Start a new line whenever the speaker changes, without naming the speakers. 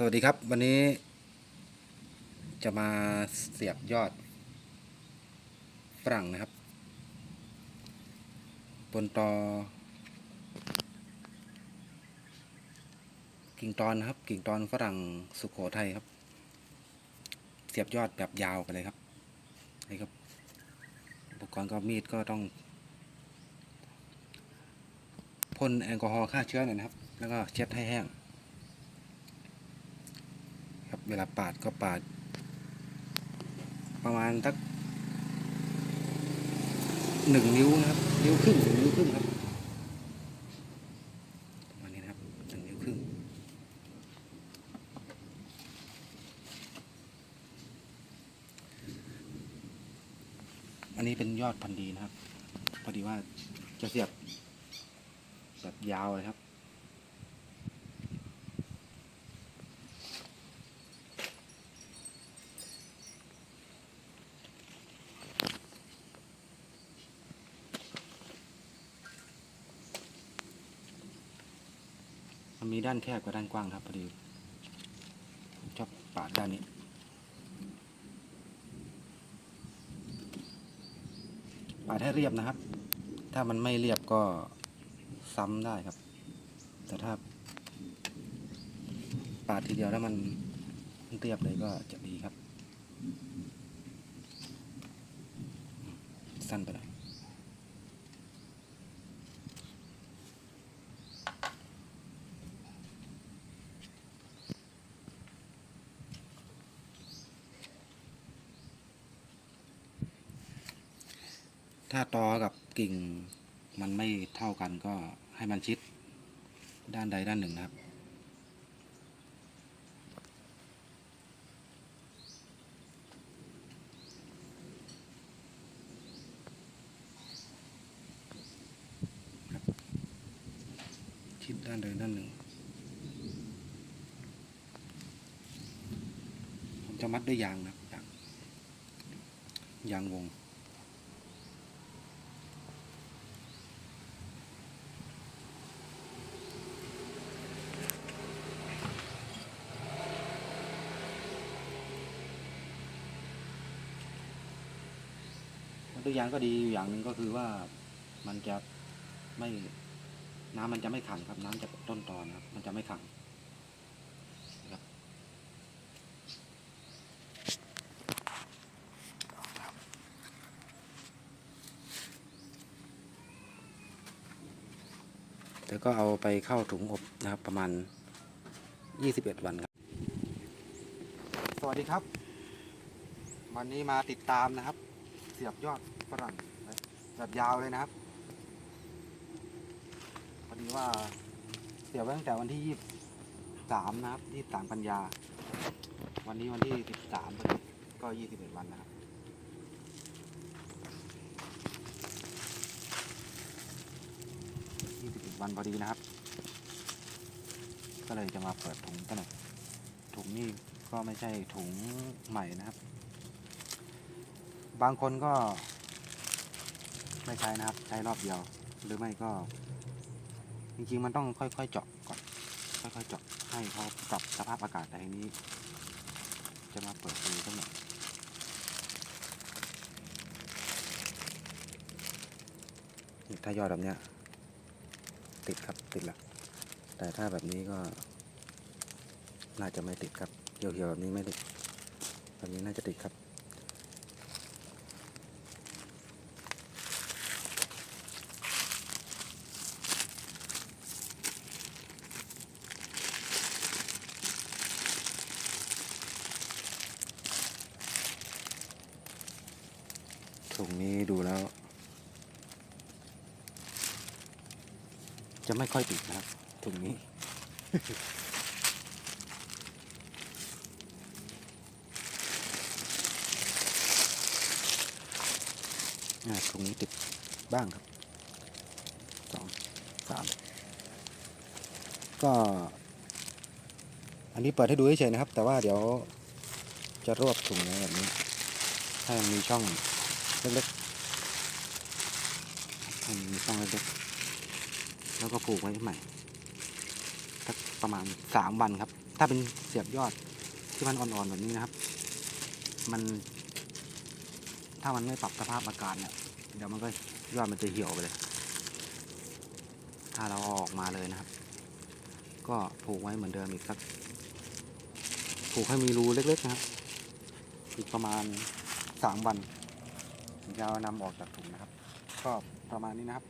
สวัสดีครับ วันนี้ จะมาเสียบยอดฝรั่งนะครับ บนตอ กิ่งตอนนะครับ กิ่งตอนฝรั่งสุโขทัยครับ เสียบยอดแบบยาวกันเลยครับนี่ครับอุปกรณ์ก็มีดก็ต้องพ่นแอลกอฮอล์ฆ่าเชื้อหน่อยนะครับ แล้วก็เช็ดให้แห้ง เวลาปาดก็ปาด ประมาณสักหนึ่งนิ้วนะครับนิ้วครึ่งถึงนิ้วครึ่งครับประมาณนี้นะครับหนึ่งนิ้วครึ่งอันนี้เป็นยอดพันธุ์ดีนะครับ พอดีว่าจะเสียบแบบยาวเลยครับ มันมีด้านแคบกับด้านกว้างครับพอดีผมชอบปาดด้านนี้ ปาดให้เรียบนะครับ ถ้ามันไม่เรียบก็ซ้ำได้ครับ แต่ถ้า ปาดทีเดียวแล้วมันเรียบเลยก็จะดีครับ สั้นไปหน่อย ถ้าตอกับกิ่งมันไม่เท่ากันก็ให้มันชิดด้านใดด้านหนึ่งนะครับ ชิดด้านใดด้านหนึ่ง ผมจะมัดด้วยยางนะครับยางยางวง ตัวอย่างก็ดีอยู่อย่างหนึ่งก็คือว่ามันจะไม่น้ำมันจะไม่ขังครับน้ำจากต้นตอนครับ มันจะไม่ขังนะครับแล้วก็เอาไปเข้าถุงอบนะครับ ประมาณ 21 วันครับ สวัสดีครับ วันนี้มาติดตามนะครับ สียบยอดฝรั่งแบบยาวเลยนะครับพอดีว่าเสียบไว้ตั้งแต่วันที่ยี่สามนะครับยี่สามกันยา วันนี้วันที่สิบสามก็ยี่สิบเอ็ดวันนะครับยี่สิบเอ็ดวันพอดีนะครับ ก็เลยจะมาเปิดถุงกันหน่อยถุงนี่ก็ไม่ใช่ถุงใหม่นะครับ บางคนก็ไม่ใช้นะครับ ใช้รอบเดียว หรือไม่ก็ จริงๆมันต้องค่อยๆเจาะก่อน ค่อยๆเจาะให้เขาปรับสภาพอากาศแต่ทีนี้ จะมาเปิดดูสักหน่อยถ้ายอดแบบเนี้ย ติดครับติดละแต่ถ้าแบบนี้ก็ น่าจะไม่ติดครับเหี่ยวๆแบบนี้ไม่ติดแบบนี้น่าจะติดครับ ถุงนี้ดูแล้ว จะไม่ค่อยติดนะครับถุงนี้อ่าถุงนี้ติดบ้างครับสองสามก็ อันนี้เปิดให้ดูเฉยๆนะครับ แต่ว่าเดี๋ยวจะรวบถุงไว้แบบนี้ ให้มันมีช่อง เล็กๆให้มันมีช่องเล็กๆแล้วก็ผูกไว้ใหม่สักประมาณสามวันครับ ถ้าเป็นเสียบยอดที่มันอ่อนๆแบบนี้นะครับ มัน ถ้ามันไม่ปรับสภาพอากาศเนี่ยเดี๋ยวมันก็ยอดมันจะเหี่ยวไปเลย ถ้าเราเอาออกมาเลยนะครับ ก็ผูกไว้เหมือนเดิมอีกสัก ผูกให้มีรูเล็กๆนะครับ อีกประมาณสามวัน ถึงจะเอานำออกจากถุงนะครับ ก็ประมาณนี้นะครับ